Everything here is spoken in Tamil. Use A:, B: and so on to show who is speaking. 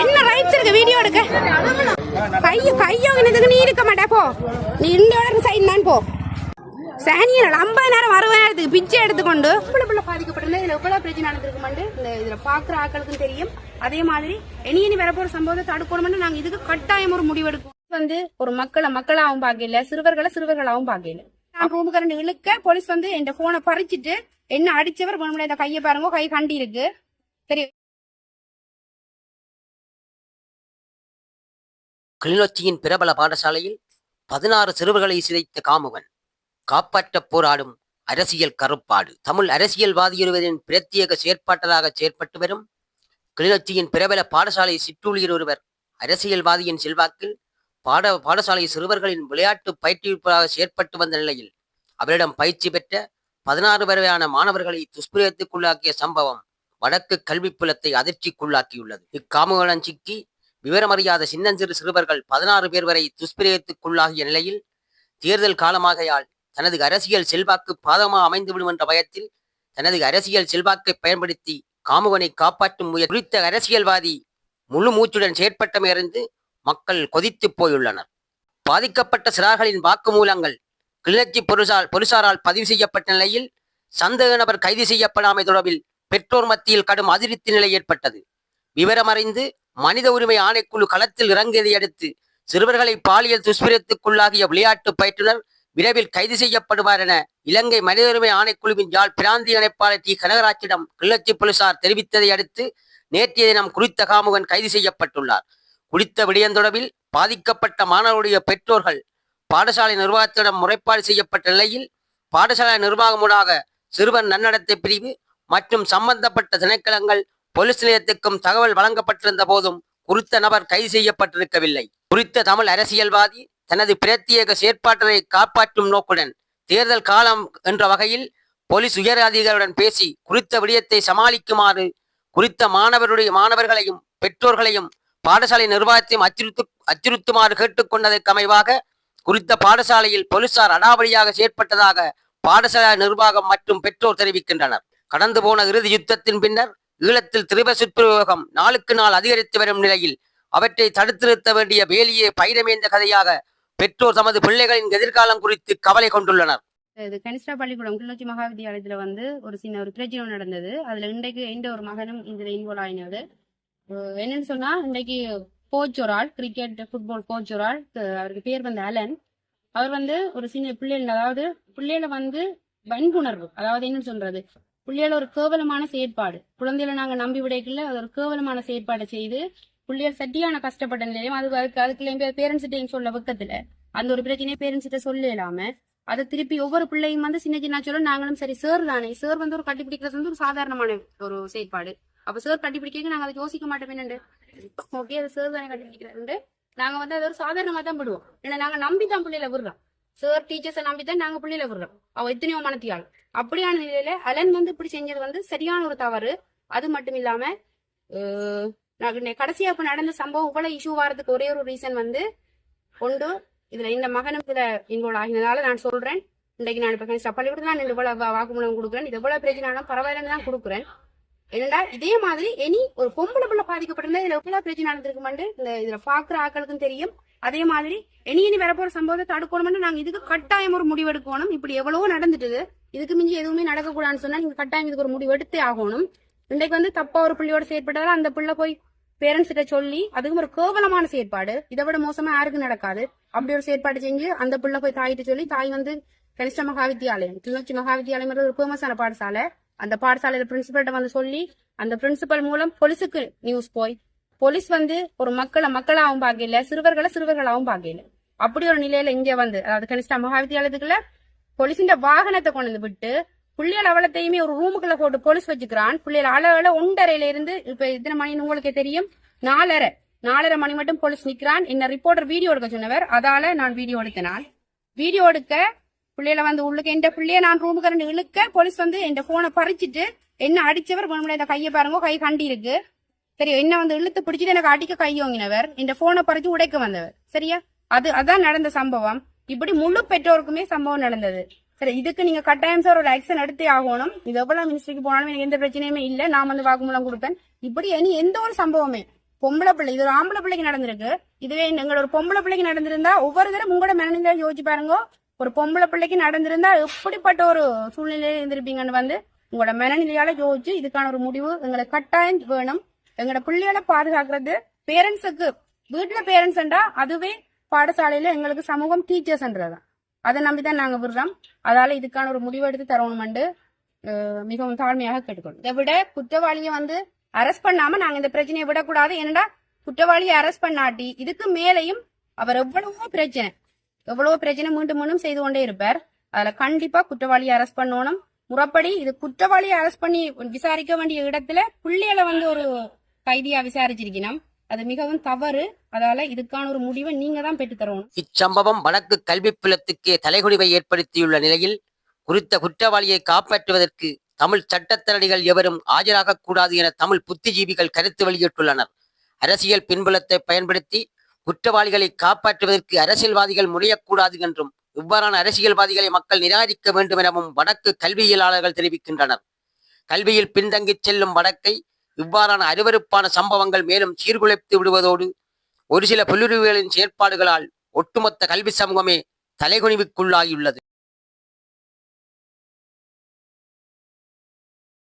A: என்ன ரைட்ஸ் இருக்கு? வீடியோ எடுக்க. கைய கையோ என்னதுக்கு நீ இருக்க மாட்டே போ. நீ இந்த சைடு நான் போ. சானியனோட ஐம்பது நேரம் அறுபதாயிரத்துக்கு பிச்சை எடுத்துக்கொண்டு. இவ்வளவு பிள்ளை பாதிக்கப்பட்டிருந்தா இதுல எவ்வளவு பிரச்சனை நடந்திருக்குமெண்டு. இந்த இதுல பாக்குற ஆட்களுக்கும் தெரியும். அதே மாதிரி இனி இனி வரப்போற சம்பவத்தை தடுக்கணும்னு நாங்க இதுக்கு கட்டாயம் ஒரு முடிவெடுக்கும் வந்து ஒரு மக்களை மக்களாவும் பார்க்கல சிறுவர்களை சிறுவர்களாவும் பார்க்கல. நான் ரூம் கரண்ட் இழுக்க போலீஸ் வந்து என் போனை பறிச்சிட்டு என்ன அடிச்சவர் வேணும்னா இந்த கையை பாருங்க கை கண்டி இருக்கு சரி
B: கிளிநொச்சியின் பிரபல பாடசாலையில் பதினாறு சிறுவர்களை சிதைத்த காமுகன். காப்பாற்றப் போராடும் அரசியல் கருப்பாடு. தமிழ் அரசியல்வாதியொருவரின் பிரத்யேக செயற்பாட்டராக செயற்பட்டு வரும் கிளிநொச்சியின் பிரபல பாடசாலை சிற்றூழியர் ஒருவர். அரசியல்வாதியின் செல்வாக்கில் பாட பாடசாலை சிறுவர்களின் விளையாட்டு பயிற்றுவிப்பதாக செயற்பட்டு வந்த நிலையில் அவரிடம் பயிற்சி பெற்ற பதினாறு வரையான மாணவர்களை துஷ்பிரயத்துக்குள்ளாக்கிய சம்பவம் வடக்கு கல்விப்புலத்தை அதிர்ச்சிக்குள்ளாக்கியுள்ளது. இக்காமுகன் சிக்கி விவரமறியாத சின்னஞ்சிறு சிறுவர்கள் பதினாறு பேர் வரை துஷ்பிரயத்துக்குள்ளாகிய நிலையில் தேர்தல் காலமாகையால் தனது அரசியல் செல்வாக்கு பாதமாக அமைந்துவிடும் என்ற பயத்தில் தனது அரசியல் செல்வாக்கை பயன்படுத்தி காமுகனை காப்பாற்றும் முயற்சி குறித்த அரசியல்வாதி முழு மூச்சுடன் செயற்பட்டமையறிந்து மக்கள் கொதித்து போயுள்ளனர். பாதிக்கப்பட்ட சிறார்களின் வாக்குமூலங்கள் கிளிநொச்சி பொருசால் பொலிசாரால் பதிவு செய்யப்பட்ட நிலையில் சந்தேக நபர் கைது செய்யப்படாமை தொடர்பில் பெற்றோர் மத்தியில் கடும் அதிருப்தி நிலை ஏற்பட்டது. விவரமறிந்து மனித உரிமை ஆணைக்குழு களத்தில் இறங்கியதை அடுத்து சிறுவர்களை பாலியல் துஷ்பிரத்துக்குள்ளாகிய விளையாட்டு பயிற்றுனர் விரைவில் கைது செய்யப்படுவார் என இலங்கை மனித உரிமை ஆணைக்குழுவின் யாழ் பிராந்திய இணைப்பாளர் டி கனகராஜிடம் கிளர்ச்சி போலீசார் தெரிவித்ததை அடுத்து நேற்றைய தினம் குறித்த காமுகன் கைது செய்யப்பட்டுள்ளார். குறித்த விடயம் தொடர்பில் பாதிக்கப்பட்ட மாணவருடைய பெற்றோர்கள் பாடசாலை நிர்வாகத்திடம் முறைப்பாடு செய்யப்பட்ட நிலையில் பாடசாலை நிர்வாகமுடாக சிறுவர் நன்னடத்தை பிரிவு மற்றும் சம்பந்தப்பட்ட திணைக்களங்கள் போலீஸ் நிலையத்துக்கும் தகவல் வழங்கப்பட்டிருந்த போதும் குறித்த நபர் கைது செய்யப்பட்டிருக்கவில்லை. குறித்த தமிழ் அரசியல்வாதி தனது பிரத்யேக செயற்பாட்டை காப்பாற்றும் நோக்குடன் தேர்தல் காலம் என்ற வகையில் போலீஸ் உயர் அதிகாரியுடன் பேசி குறித்த விடயத்தை சமாளிக்குமாறு குறித்த மாணவருடைய மாணவர்களையும் பெற்றோர்களையும் பாடசாலை நிர்வாகத்தையும் அச்சுறுத்து அச்சுறுத்துமாறு கேட்டுக்கொண்டதற்கு அமைவாக குறித்த பாடசாலையில் போலீசார் அடாவடியாக செயற்பட்டதாக பாடசாலை நிர்வாகம் மற்றும் பெற்றோர் தெரிவிக்கின்றனர். கடந்து போன இறுதி யுத்தத்தின் பின்னர் ஈழத்தில் திரிப நாளுக்கு நாள் அதிகரித்து வரும் நிலையில் அவற்றை தடுத்து நிறுத்த வேண்டிய வேலியே பைரமேந்த கதையாக பெற்றோர் தமது பிள்ளைகளின் எதிர்காலம் குறித்து கவலை கொண்டுள்ளனர்.
A: இது கனிஷ்டா பள்ளிக்கூடம் கிளிநொச்சி மகாவித்தியாலயத்துல வந்து ஒரு சின்ன ஒரு பிரச்சனை நடந்தது. அதுல இன்றைக்கு எந்த ஒரு மகனும் இதுல இன்வால்வ் ஆயினது என்னன்னு சொன்னா இன்றைக்கு கோச் ஒரு ஆள் கிரிக்கெட் ஃபுட்பால் கோச் ஒரு ஆள் அவருக்கு பேர் வந்து அலன். அவர் வந்து ஒரு சின்ன பிள்ளைகள் அதாவது பிள்ளைகளை வந்து வன்புணர்வு அதாவது என்னன்னு சொல்றது பிள்ளைகள ஒரு கேவலமான செயற்பாடு. குழந்தையில நாங்க நம்பி விடைக்குள்ள அது ஒரு கேவலமான செயற்பாடை செய்து புள்ளியால் சட்டியான கஷ்டப்பட்ட நிலையம் அது அதுக்கு அதுக்குள்ளேயும் பேரண்ட்ஸ்கிட்டையும் சொல்ல பக்கத்துல அந்த ஒரு பிரச்சனையை பேரண்ட்ஸ்கிட்ட சொல்ல இல்லாம அதை திருப்பி ஒவ்வொரு பிள்ளையும் வந்து சின்ன சின்ன சொல்ல நாங்களும் சரி சார் தானே. சார் வந்து ஒரு கட்டிப்பிடிக்கிறது வந்து ஒரு சாதாரணமான ஒரு செயற்பாடு. அப்ப சார் கட்டிப்பிடிக்க நாங்க அதை யோசிக்க மாட்டோம் என்னண்டு ஓகே அது சார் தானே கட்டிப்பிடிக்கிறது நாங்க வந்து அதை ஒரு சாதாரணமா தான் விடுவோம் ஏன்னா நாங்க நம்பி தான் பிள்ளையில விடுறோம். சார் டீச்சர்ஸை நம்பி தான் நாங்க பிள்ளையில விடுறோம். அவ எத்தனையோ மனத்தியாள் அப்படியான நிலையில அலன் வந்து இப்படி செஞ்சது வந்து சரியான ஒரு தவறு. அது மட்டும் இல்லாம நான் கடைசியா இப்ப நடந்த சம்பவம் இவ்வளவு இஷ்யூ வரதுக்கு ஒரே ஒரு ரீசன் வந்து ஒன்று இதுல இந்த மகனும் இதுல இன்வால்வ் ஆகினதால நான் சொல்றேன். இன்றைக்கு நான் இப்ப கணிஷ்ட பள்ளிக்கூடத்துல நான் இவ்வளவு வாக்குமூலம் கொடுக்குறேன். இது எவ்வளவு பிரச்சனைனாலும் பரவாயில்லன்னு தான் கொடுக்குறேன். என்னடா இதே மாதிரி இனி ஒரு பொம்பளை பிள்ளை பாதிக்கப்பட்டிருந்தா இதுல எவ்வளவு பிரச்சனை நடந்திருக்குமாண்டு இந்த இதுல பாக்குற ஆக்களுக்கும் தெரியும். அதே மாதிரி இனி இனி வரப்போற சம்பவத்தை தடுக்கணும்னு நாங்க இதுக்கு கட்டாயம் ஒரு முடிவு எடுக்கணும் இப்படி எவ்வளவோ நடந்துட்டுது. இதுக்கு மிஞ்சி எதுவுமே நடக்கக்கூடாதுன்னு சொன்னா நீங்க கட்டாயம் இதுக்கு ஒரு முடிவு எடுத்தே ஆகணும். இன்றைக்கு வந்து தப்பா ஒரு பிள்ளையோட செயற்பட்டதால அந்த பிள்ளை போய் பேரண்ட்ஸ் கிட்ட சொல்லி அதுவும் ஒரு கேவலமான செயற்பாடு. இதை விட மோசமா யாருக்கும் நடக்காது. அப்படி ஒரு செயற்பாடு செஞ்சு அந்த பிள்ளை போய் தாயிட்ட சொல்லி தாய் வந்து கனிஷ்ட மகாவித்தியாலயம் கிளிநொச்சி மகாவித்தியாலயம் ஒரு ஃபேமஸான பாடசாலை. அந்த பாடசாலையில பிரின்சிபல்கிட்ட வந்து சொல்லி அந்த பிரின்சிபல் மூலம் பொலிசுக்கு நியூஸ் போய் போலீஸ் வந்து ஒரு மக்களை மக்களாகவும் பார்க்கல சிறுவர்களை சிறுவர்களாகவும் பார்க்கல. அப்படி ஒரு நிலையில இங்க வந்து அதாவது கனிஷ்டா மகாவித்தியாலயத்துக்குள்ள போலீஸின் வாகனத்தை கொண்டு வந்து விட்டு பிள்ளைகள் அவலத்தையுமே ஒரு ரூமுக்குள்ள போட்டு போலீஸ் வச்சுக்கிறான். பிள்ளைகள் அளவுல ஒன்றரையில இருந்து இப்ப இத்தனை மணின்னு உங்களுக்கே தெரியும்? நாலரை. நாலரை மணி மட்டும் போலீஸ் நிக்கிறான். என்ன ரிப்போர்ட்டர் வீடியோ எடுக்க சொன்னவர். அதால நான் வீடியோ எடுத்தேன் வீடியோ எடுக்க பிள்ளையில வந்து உள்ளுக்கு எந்த பிள்ளைய நான் ரூமுக்கு ரெண்டு இழுக்க போலீஸ் வந்து என் போனை பறிச்சிட்டு என்ன அடிச்சவர் இந்த கையை பாருங்க கை கண்டி இருக்கு சரி என்ன வந்து இழுத்து பிடிச்சிட்டு எனக்கு அடிக்க கையோங்கினவர் இந்த போனை பறிச்சு உடைக்க வந்தவர். சரியா? அது அதான் நடந்த சம்பவம். இப்படி முழு பெற்றோருக்குமே சம்பவம் நடந்தது. சரி இதுக்கு நீங்க கட்டாயம் சார் ஒரு ஆக்ஷன் எடுத்தே ஆகணும். இது எவ்வளவு மினிஸ்ட்ரிக்கு போனாலும் எனக்கு எந்த பிரச்சனையுமே இல்ல. நான் வந்து வாக்குமூலம் கொடுப்பேன். இப்படி இனி எந்த ஒரு சம்பவமே. பொம்பளை பிள்ளை இது ஒரு ஆம்பளை பிள்ளைக்கு நடந்திருக்கு. இதுவே எங்களோட ஒரு பொம்பளை பிள்ளைக்கு நடந்திருந்தா ஒவ்வொரு தடவை உங்களோட மனநிலை யோசிச்சு பாருங்க. ஒரு பொம்பளை பிள்ளைக்கு நடந்திருந்தா எப்படிப்பட்ட ஒரு சூழ்நிலையில இருந்திருப்பீங்கன்னு வந்து உங்களோட மனநிலையால யோசிச்சு இதுக்கான ஒரு முடிவு எங்களுக்கு கட்டாயம் வேணும். எங்களோட பிள்ளைகளை பாதுகாக்கிறது பேரண்ட்ஸுக்கு வீட்டுல பேரண்ட்ஸ்ன்றா அதுவே பாடசாலையில எங்களுக்கு சமூகம் டீச்சர்ஸ்ன்றதான் அதை நம்பிதான் நாங்க விடுறோம். அதால இதுக்கான ஒரு முடிவு எடுத்து மிகவும் தாழ்மையாக கேட்டுக்கணும் இதை விட குற்றவாளியை வந்து அரெஸ்ட் பண்ணாம நாங்க இந்த பிரச்சனையை விடக்கூடாது. என்னடா? குற்றவாளியை அரெஸ்ட் பண்ணாட்டி இதுக்கு மேலையும் அவர் எவ்வளவோ பிரச்சனை எவ்வளவோ பிரச்சனை மீண்டும் மீண்டும் செய்து கொண்டே இருப்பார். அதுல கண்டிப்பா குற்றவாளியை அரெஸ்ட் பண்ணணும். முறப்படி இது குற்றவாளியை அரெஸ்ட் பண்ணி விசாரிக்க வேண்டிய இடத்துல பிள்ளைகளை வந்து ஒரு கைதியா விசாரிச்சிருக்கணும். அது மிகவும் தவறு. அதால இதுக்கான ஒரு முடிவை நீங்க தான் பெற்று தரணும்.
B: இச்சம்பவம் வழக்கு கல்வி புலத்துக்கே தலைகுடிவை ஏற்படுத்தியுள்ள நிலையில் குறித்த குற்றவாளியை காப்பாற்றுவதற்கு தமிழ் சட்டத்தரணிகள் எவரும் ஆஜராகக் கூடாது என தமிழ் புத்திஜீவிகள் கருத்து வெளியிட்டுள்ளனர். அரசியல் பின்புலத்தை பயன்படுத்தி குற்றவாளிகளை காப்பாற்றுவதற்கு அரசியல்வாதிகள் முறையக்கூடாது என்றும் இவ்வாறான அரசியல்வாதிகளை மக்கள் நிராகரிக்க வேண்டும் எனவும் வடக்கு கல்வியலாளர்கள் தெரிவிக்கின்றனர். கல்வியில் பின்தங்கிச் செல்லும் வடக்கை இவ்வாறான அருவருப்பான சம்பவங்கள் மேலும் சீர்குலைத்து விடுவதோடு ஒரு சில புல்லுருவிகளின் செயற்பாடுகளால் ஒட்டுமொத்த கல்வி சமூகமே தலைகுனிவுக்குள்ளாகியுள்ளது.